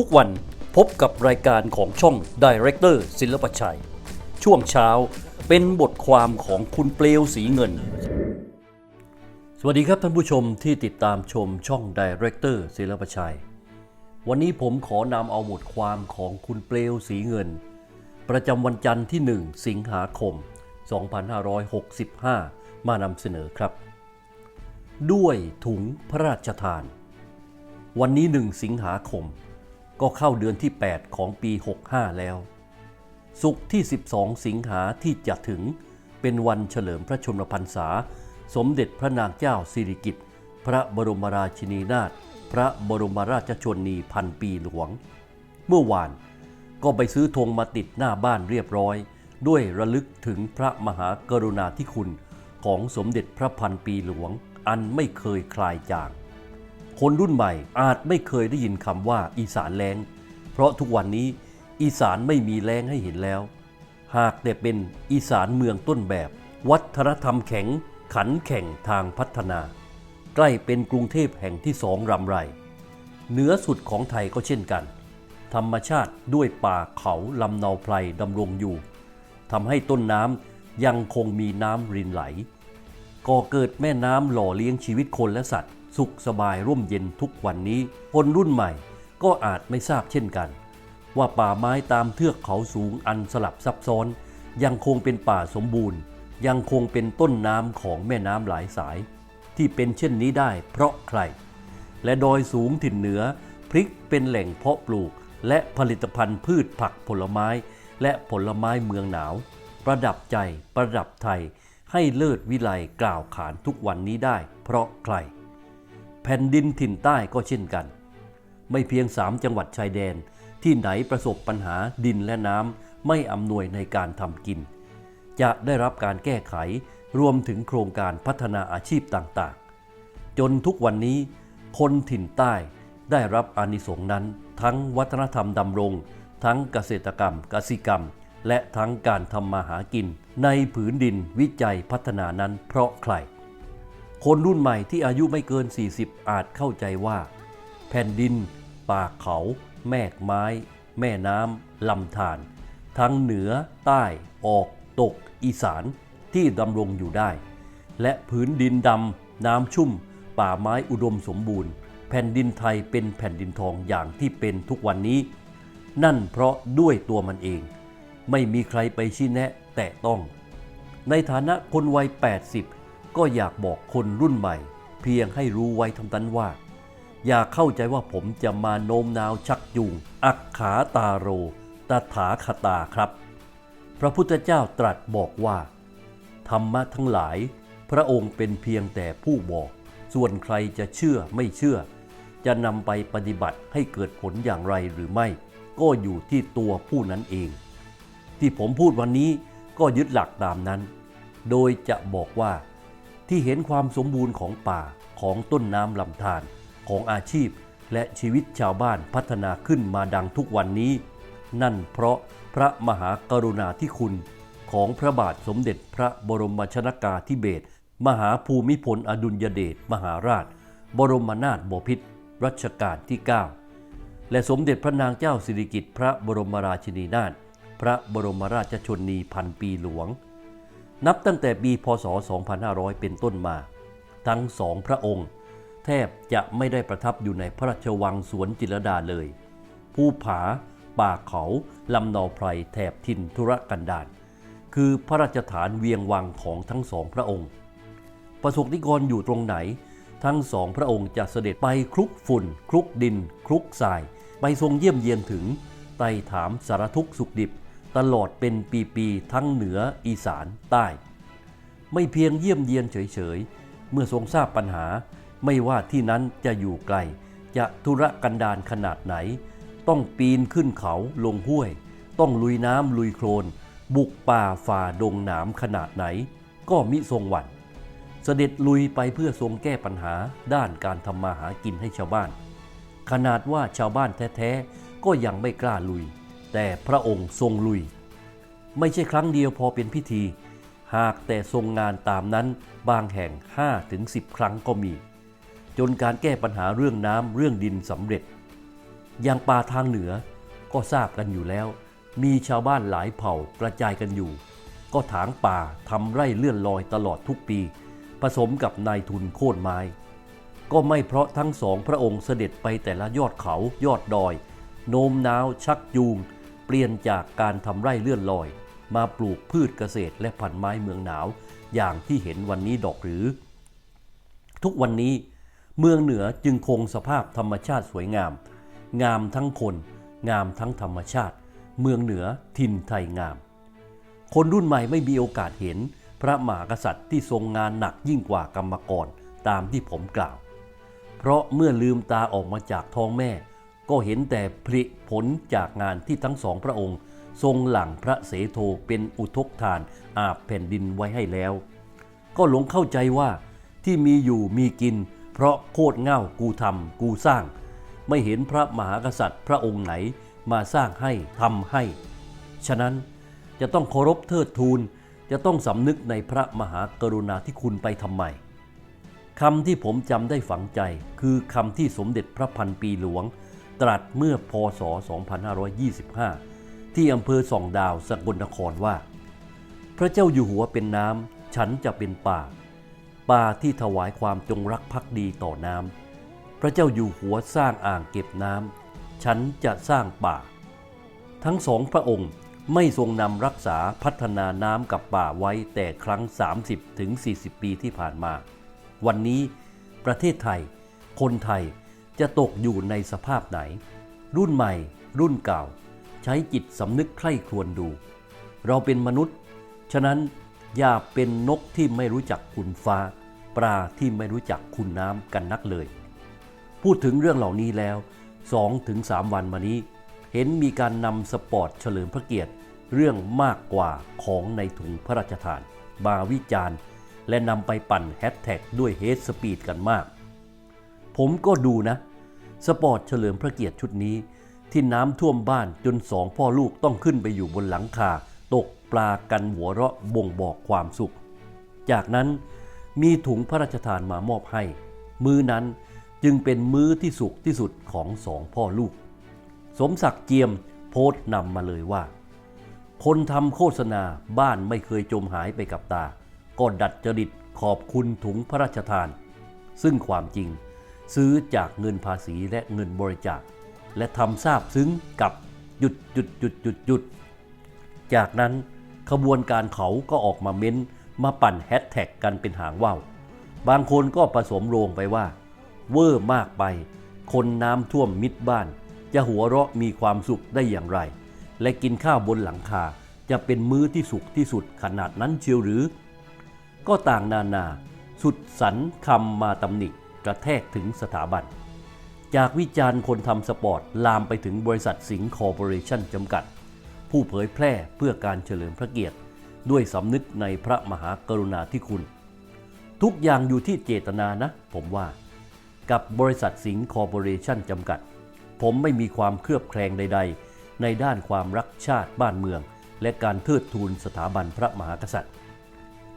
ทุกวันพบกับรายการของช่อง Director ศิลปชัย ช่วงเช้าเป็นบทความของคุณเปลวสีเงิน สวัสดีครับท่านผู้ชมที่ติดตามชมช่อง Director ศิลปชัย วันนี้ผมขอนำเอาบทความของคุณเปลวสีเงิน ประจำวันจันทร์ที่ 1 สิงหาคม 2565 มานำเสนอครับ ด้วยถุงพระราชทาน วันนี้ 1 สิงหาคม ก็เข้าเดือนที่ 8 ของปี 65 แล้ว สุขที่ 12 สิงหาที่จะถึงเป็นวันเฉลิมพระชนมพรรษา สมเด็จพระนางเจ้าสิริกิติ์พระบรมราชินีนาถพระบรมราชชนนีพันปีหลวง เมื่อวานก็ไปซื้อธงมาติดหน้าบ้านเรียบร้อย ด้วยระลึกถึงพระมหากรุณาธิคุณของสมเด็จพระพันปีหลวงอันไม่เคยคลายจาง คนรุ่นใหม่อาจไม่เคยได้ยินคำว่าอีสานแล้ง เพราะทุกวันนี้อีสานไม่มีแล้งให้เห็นแล้ว หากแต่เป็นอีสานเมืองต้นแบบ วัฒนธรรมแข็งขันแข่งทางพัฒนา ใกล้เป็นกรุงเทพแห่งที่สองรำไรเหนือสุดของไทยก็เช่นกัน ธรรมชาติด้วยป่าเขาลำเนาไพรดำรงอยู่ทำให้ต้นน้ำยังคงมีน้ำรินไหล ก่อเกิดแม่น้ำหล่อเลี้ยงชีวิตคนและสัตว์ สุขสบายร่มเย็นทุกวันนี้ คนรุ่นใหม่ก็อาจไม่ทราบเช่นกัน ว่าป่าไม้ตามเทือกเขาสูงอันสลับซับซ้อน ยังคงเป็นป่าสมบูรณ์ ยังคงเป็นต้นน้ำของแม่น้ำหลายสาย ที่เป็นเช่นนี้ได้เพราะใคร และดอยสูงถิ่นเหนือ พริกเป็นแหล่งเพาะปลูก และผลิตภัณฑ์พืชผักผลไม้ และผลไม้เมืองหนาว ประดับใจประดับไทยให้เลิศวิไลกล่าวขานทุกวันนี้ได้ เพราะใคร แผ่นดินถิ่นใต้ก็เช่นกัน ไม่เพียงสามจังหวัดชายแดนที่ไหนประสบปัญหาดินและน้ำไม่อำนวยในการทำกิน จะได้รับการแก้ไขรวมถึงโครงการพัฒนาอาชีพต่างๆ จนทุกวันนี้ คนถิ่นใต้ได้รับอานิสงส์นั้น ทั้งวัฒนธรรมดำรง ทั้งเกษตรกรรมกสิกรรม และทั้งการทำมาหากิน ในผืนดินวิจัยพัฒนานั้นเพราะใคร คนรุ่นใหม่ที่อายุไม่เกิน 40 อาจเข้าใจว่า แผ่นดิน ป่าเขา แมกไม้ แม่น้ำลำธารทั้งเหนือ ใต้ ออก ตก อีสานที่ดำรงอยู่ได้ และผืนดินดำน้ำชุ่ม ป่าไม้อุดมสมบูรณ์ แผ่นดินไทยเป็นแผ่นดินทองอย่างที่เป็นทุกวันนี้ นั่นเพราะด้วยตัวมันเอง ไม่มีใครไปชี้แนะแตะต้อง ในฐานะคนวัย 80 ก็อยากบอกคนรุ่นใหม่ เพียงให้รู้ไว้ทั้งนั้นว่า อย่าเข้าใจว่าผมจะมาโน้มน้าวชักจูงอักขาตาโรตถาคตาครับ พระพุทธเจ้าตรัสบอกว่า ธรรมะทั้งหลาย พระองค์เป็นเพียงแต่ผู้บอก ส่วนใครจะเชื่อไม่เชื่อ จะนำไปปฏิบัติให้เกิดผลอย่างไรหรือไม่ ก็อยู่ที่ตัวผู้นั้นเอง ที่ผมพูดวันนี้ก็ยึดหลักตามนั้น โดยจะบอกว่า ที่เห็นความสมบูรณ์ของป่าของต้นน้ำลำธารของอาชีพ และชีวิตชาวบ้านพัฒนาขึ้นมาดังทุกวันนี้ นั่นเพราะพระมหากรุณาธิคุณของพระบาทสมเด็จพระบรมชนากาธิเบศรมหาภูมิพลอดุลยเดชมหาราช บรมนาถบพิตรรัชกาลที่ 9 และสมเด็จพระนางเจ้าสิริกิติ์พระบรมราชินีนาถพระบรมราชชนนีพันปีหลวง นับตั้งแต่ปีพศ 2500 เป็นต้นมา ทั้งสองพระองค์ แทบจะไม่ได้ประทับอยู่ในพระราชวังสวนจิรดาเลย ภูผา ป่าเขาลำนาไพรแถบทินธุรกันดารคือพระราชฐานเวียงวังของทั้งสองพระองค์ ประสบนิกรอยู่ตรงไหน ทั้งสองพระองค์จะเสด็จไปคลุกฝุ่น คลุกดิน คลุกทราย ไปทรงเยี่ยมเยียนถึงไต่ถามสารทุกข์สุขดิบ ตลอดเป็นปีๆทั้งเหนืออีสานใต้ ไม่เพียงเยี่ยมเยียนเฉยๆ เมื่อทรงทราบปัญหา ไม่ว่าที่นั้นจะอยู่ไกล จะธุรกันดารขนาดไหน ต้องปีนขึ้นเขาลงห้วย ต้องลุยน้ำลุยโคลนบุกป่าฝ่าดงหนามขนาดไหน ก็มิทรงหวั่นเสด็จลุยไปเพื่อทรงแก้ปัญหาด้านการทำมาหากินให้ชาวบ้าน ขนาดว่าชาวบ้านแท้ๆ ก็ยังไม่กล้าลุย แต่พระองค์ทรงลุย ไม่ใช่ครั้งเดียวพอเป็นพิธี หากแต่ทรงงานตามนั้นบางแห่ง 5-10ครั้งก็มี จนการแก้ปัญหาเรื่องน้ำเรื่องดินสำเร็จ อย่างป่าทางเหนือก็ทราบกันอยู่แล้ว มีชาวบ้านหลายเผ่ากระจายกันอยู่ ก็ถางป่าทำไร่เลื่อนลอยตลอดทุกปี ผสมกับนายทุนโค่นไม้ ก็ไม่เพราะทั้งสองพระองค์เสด็จไปแต่ละยอดเขายอดดอย โน้มน้าวชักจูง เปลี่ยนจากการทำไร่เลื่อนลอย มาปลูกพืชเกษตรและพันไม้เมืองหนาว อย่างที่เห็นวันนี้ดอกหรือ ทุกวันนี้ เมืองเหนือจึงคงสภาพธรรมชาติสวยงาม งามทั้งคน งามทั้งธรรมชาติ เมืองเหนือถิ่นไทยงาม คนรุ่นใหม่ไม่มีโอกาสเห็นพระมหากษัตริย์ที่ทรงงานหนักยิ่งกว่ากรรมกรตามที่ผมกล่าว เพราะเมื่อลืมตาออกมาจากท้องแม่ ก็เห็นแต่ผลิผลจากงานที่ทั้งสองพระองค์ ทรงหลังพระเสโทเป็นอุทกทานอาบแผ่นดินไว้ให้แล้ว ก็หลงเข้าใจว่าที่มีอยู่มีกิน เพราะโคตรเง่ากูทำกูสร้าง ไม่เห็นพระมหากษัตริย์พระองค์ไหนมาสร้างให้ทำให้ ฉะนั้นจะต้องเคารพเทิดทูนจะต้องสำนึกในพระมหากรุณาธิคุณไปทำไมคำที่ผมจำได้ฝังใจคือคำที่สมเด็จพระพันปีหลวง ตรัสเมื่อพศ 2525 ที่อำเภอส่องดาวสกลนครว่า พระเจ้าอยู่หัวเป็นน้ำฉันจะเป็นป่า ป่าที่ถวายความจงรักภักดีต่อน้ำพระเจ้าอยู่หัวสร้างอ่างเก็บน้ำฉันจะสร้างป่า ทั้งสองพระองค์ไม่ทรงนำรักษาพัฒนาน้ำกับป่าไว้แต่ครั้ง 30-40ถึง40ปีที่ผ่านมา วันนี้ประเทศไทย คนไทย จะตกอยู่ในสภาพไหน รุ่นใหม่ รุ่นเก่า ใช้จิตสำนึกใคร่ครวญดู เราเป็นมนุษย์ ฉะนั้นอย่าเป็นนกที่ไม่รู้จักคุณฟ้า ปลาที่ไม่รู้จักคุณน้ำกันนักเลย พูดถึงเรื่องเหล่านี้แล้ว2-3วันมานี้ เห็นมีการนำสปอร์ตเฉลิมพระเกียรติเรื่องมากกว่าของในถุงพระราชทาน มาวิจารณ์ และนำไปปั่นแฮชแท็กด้วยเฮดสปีดกันมาก ผมก็ดูนะ สปอร์ตเฉลิมพระเกียรติชุดนี้ ที่น้ำท่วมบ้านจนสองพ่อลูกต้องขึ้นไปอยู่บนหลังคา ตกปลากันหัวเราะบ่งบอกความสุข จากนั้นมีถุงพระราชทานมามอบให้ มื้อนั้นจึงเป็นมื้อที่สุขที่สุดของสองพ่อลูก สมศักดิ์เจียมโพสต์นำมาเลยว่า คนทำโฆษณาบ้านไม่เคยจมหายไปกับตา ก็ดัดจริตขอบคุณถุงพระราชทาน ซึ่งความจริง ซื้อจากเงินภาษีและเงินบริจาค และทำทราบซึ้งกับหยุดหยุดหยุดหยุดหยุดจากนั้นขบวนการเขาก็ออกมาเม้นมาปั่นแฮชแท็กกันเป็นหางว่าวบางคนก็ผสมโรงไปว่า เวอร์มากไป คนน้ำท่วมมิดบ้าน จะหัวเราะมีความสุขได้อย่างไร และกินข้าวบนหลังคาจะเป็นมื้อที่สุขที่สุดขนาดนั้นเชียวหรือ ก็ต่างนานา สุดสันคำมาตำหนิ กระแทกถึงสถาบัน จากวิจารณ์คนทำสปอร์ต ลามไปถึงบริษัทสิงห์คอร์ปอเรชั่นจำกัด ผู้เผยแพร่เพื่อการเฉลิมพระเกียรติ ด้วยสำนึกในพระมหากรุณาธิคุณ ทุกอย่างอยู่ที่เจตนานะ ผมว่า กับบริษัทสิงห์คอร์ปอเรชั่นจำกัด ผมไม่มีความเคลือบแคลงใด ๆ ในด้านความรักชาติบ้านเมือง และการเทิดทูนสถาบันพระมหากษัตริย์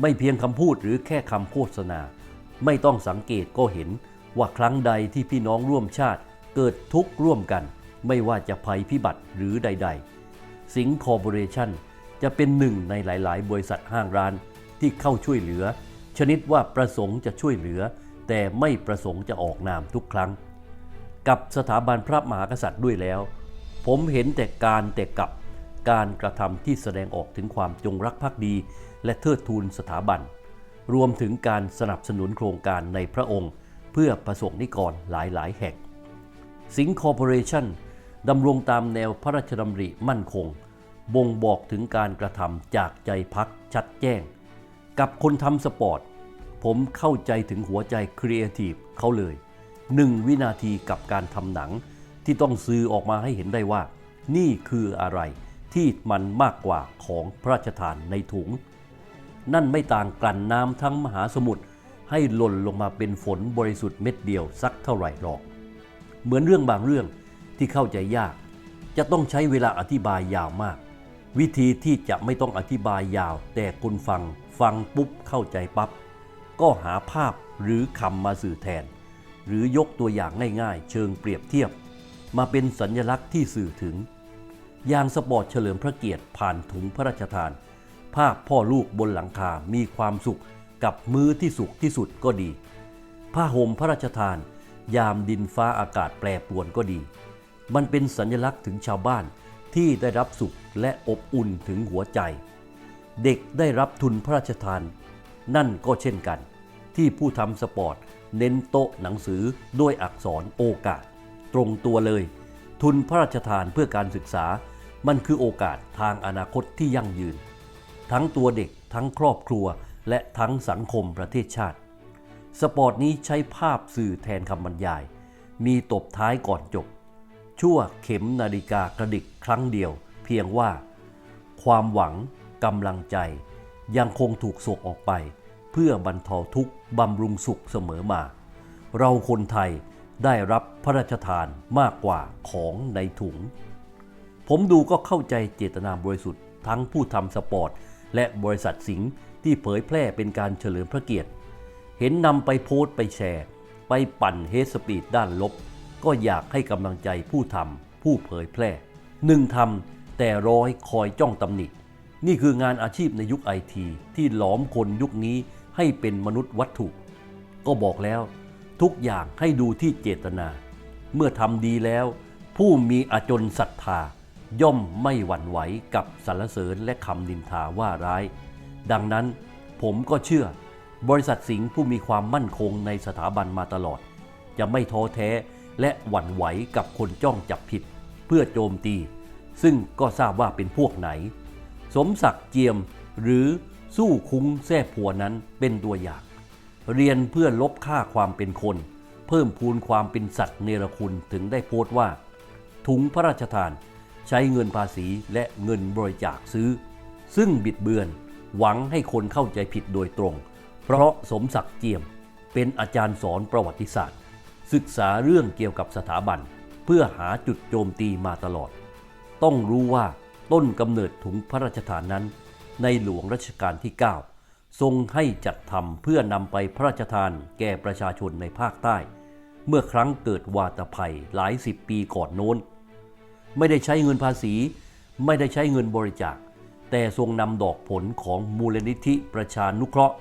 ไม่เพียงคำพูดหรือแค่คำโฆษณา ไม่ต้องสังเกตก็เห็นว่าครั้งใดที่พี่น้องร่วมชาติเกิดทุกข์ร่วมกัน ไม่ว่าจะภัยพิบัติหรือใด ๆ สิงห์คอร์ปอเรชั่นจะเป็นหนึ่งในหลาย ๆ บริษัทห้างร้านที่เข้าช่วยเหลือ ชนิดว่าประสงค์จะช่วยเหลือ แต่ไม่ประสงค์จะออกนามทุกครั้ง กับสถาบันพระมหากษัตริย์ด้วยแล้ว ผมเห็นแต่การแต่กับการกระทำที่แสดงออกถึงความจงรักภักดี และเทิดทูนสถาบัน รวมถึงการสนับสนุนโครงการในพระองค์ เพื่อประสงค์นิกรหลายๆ แห่งสิงห์คอร์ปอเรชั่นดำรงตามแนวพระราชดำริมั่นคง บ่งบอกถึงการกระทำจากใจพักชัดแจ้ง กับคนทำสปอร์ต ผมเข้าใจถึงหัวใจครีเอทีฟเขาเลยหนึ่งวินาทีกับการทำหนังที่ต้องซื้อออกมาให้เห็นได้ว่า นี่คืออะไรที่มันมากกว่าของพระราชทานในถุง นั่นไม่ต่างกลั่นน้ำทั้งมหาสมุทรให้หล่นลงมาเป็นฝนบริสุทธิ์เม็ดเดียวสักเท่าไหร่หรอก เหมือนเรื่องบางเรื่องที่เข้าใจยาก จะต้องใช้เวลาอธิบายยาวมาก วิธีที่จะไม่ต้องอธิบายยาว แต่คนฟังฟังปุ๊บเข้าใจปับ๊บก็หาภาพหรือคำมาสื่อแทน หรือยกตัวอย่างง่ายๆ เชิงเปรียบเทียบ มาเป็นสัญลักษณ์ที่สื่อถึง อย่างสปอร์ตเฉลิมพระเกียรติผ่านถุงพระราชทาน ภาพพ่อลูกบนหลังคา มีความสุขกับมื้อที่สุขที่สุดก็ดี ผ้าห่มพระราชทาน ยามดินฟ้าอากาศแปรปรวนก็ดี มันเป็นสัญลักษณ์ถึงชาวบ้านที่ได้รับสุขและอบอุ่นถึงหัวใจ เด็กได้รับทุนพระราชทาน นั่นก็เช่นกัน ที่ผู้ทำสปอร์ต เน้นโต๊ะหนังสือด้วยอักษรโอกาส ตรงตัวเลย ทุนพระราชทานเพื่อการศึกษา มันคือโอกาสทางอนาคตที่ยั่งยืน ทั้งตัวเด็ก ทั้งครอบครัว และทั้งสังคมประเทศชาติ สปอร์ตนี้ใช้ภาพสื่อแทนคำบรรยาย มีตบท้ายก่อนจบ ชั่วเข็มนาฬิกากระดิกครั้งเดียว เพียงว่า ความหวังกำลังใจ ยังคงถูกส่งออกไป เพื่อบรรเทาทุกข์บำรุงสุขเสมอมา เราคนไทยได้รับพระราชทานมากกว่าของในถุง ผมดูก็เข้าใจเจตนาบริสุทธิ์ทั้งผู้ทำสปอร์ต และบริษัทสิงห์ที่เผยแพร่เป็นการเฉลิมพระเกียรติ เห็นนำไปโพสต์ไปแชร์ ไปปั่นเฮสปีดด้านลบ ก็อยากให้กำลังใจผู้ทำผู้เผยแพร่หนึ่งทำแต่ร้อยคอยจ้องตำหนิ นี่คืองานอาชีพในยุคไอทีที่หลอมคนยุคนี้ให้เป็นมนุษย์วัตถุ ก็บอกแล้ว ทุกอย่างให้ดูที่เจตนา เมื่อทำดีแล้ว ผู้มีอาจนศรัทธา ย่อมไม่หวั่นไหวกับสรรเสริญและคำนินทาว่าร้าย ดังนั้นผมก็เชื่อบริษัทสิงห์ผู้มีความมั่นคงในสถาบันมาตลอด จะไม่ท้อแท้และหวั่นไหวกับคนจ้องจับผิด เพื่อโจมตี ซึ่งก็ทราบว่าเป็นพวกไหน สมศักดิ์เจียมหรือสู้คุ้งแท่ผัวนั้นเป็นตัวอย่าง เรียนเพื่อลบค่าความเป็นคน เพิ่มพูนความเป็นสัตว์เนรคุณถึงได้โพสต์ว่า ถุงพระราชทาน ใช้เงินภาษีและเงินบริจาคซื้อ ซึ่งบิดเบือนหวังให้คนเข้าใจผิดโดยตรง เพราะสมศักดิ์เจียมเป็นอาจารย์สอนประวัติศาสตร์ ศึกษาเรื่องเกี่ยวกับสถาบัน เพื่อหาจุดโจมตีมาตลอด ต้องรู้ว่าต้นกำเนิดถุงพระราชทานนั้น ในหลวงรัชกาลที่ 9 ทรงให้จัดทำเพื่อนำไปพระราชทานแก่ประชาชนในภาคใต้ เมื่อครั้งเกิดวาตภัยหลายสิบปีก่อนโน้น ไม่ได้ใช้เงินภาษี ไม่ได้ใช้เงินบริจาค แต่ทรงนำดอกผลของมูลนิธิประชานุเคราะห์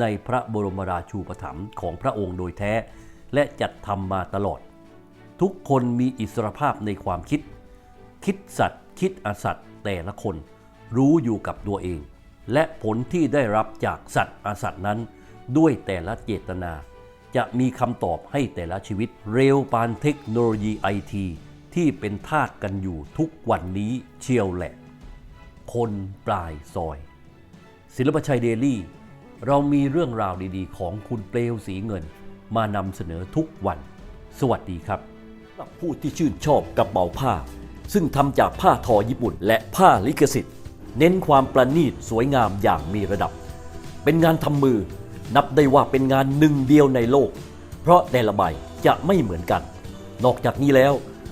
ในพระบรมราชูปถัมภ์ของพระองค์โดยแท้ และจัดทำมาตลอด ทุกคนมีอิสรภาพในความคิด คิดสัตว์ คิดอสัตว์ แต่ละคนรู้อยู่กับตัวเอง และผลที่ได้รับจากสัตว์อสัตว์นั้น ด้วยแต่ละเจตนา จะมีคำตอบให้แต่ละชีวิตเร็วปานเทคโนโลยีไอที ที่เป็นทาสกันอยู่ทุกวันนี้เชียวแหละ คนปลายซอย ศิลปชัยเดลี่ เรามีเรื่องราวดีๆ ของคุณเปลวสีเงิน มานำเสนอทุกวัน สวัสดีครับสำหรับผู้ที่ชื่นชอบกระเป๋าผ้า ซึ่งทำจากผ้าทอญี่ปุ่น และผ้าลิขสิทธิ์ เน้นความประณีตสวยงามอย่างมีระดับ เป็นงานทำมือ นับได้ว่าเป็นงานหนึ่งเดียวในโลก เพราะแต่ละใบจะไม่เหมือนกัน นอกจากนี้แล้ว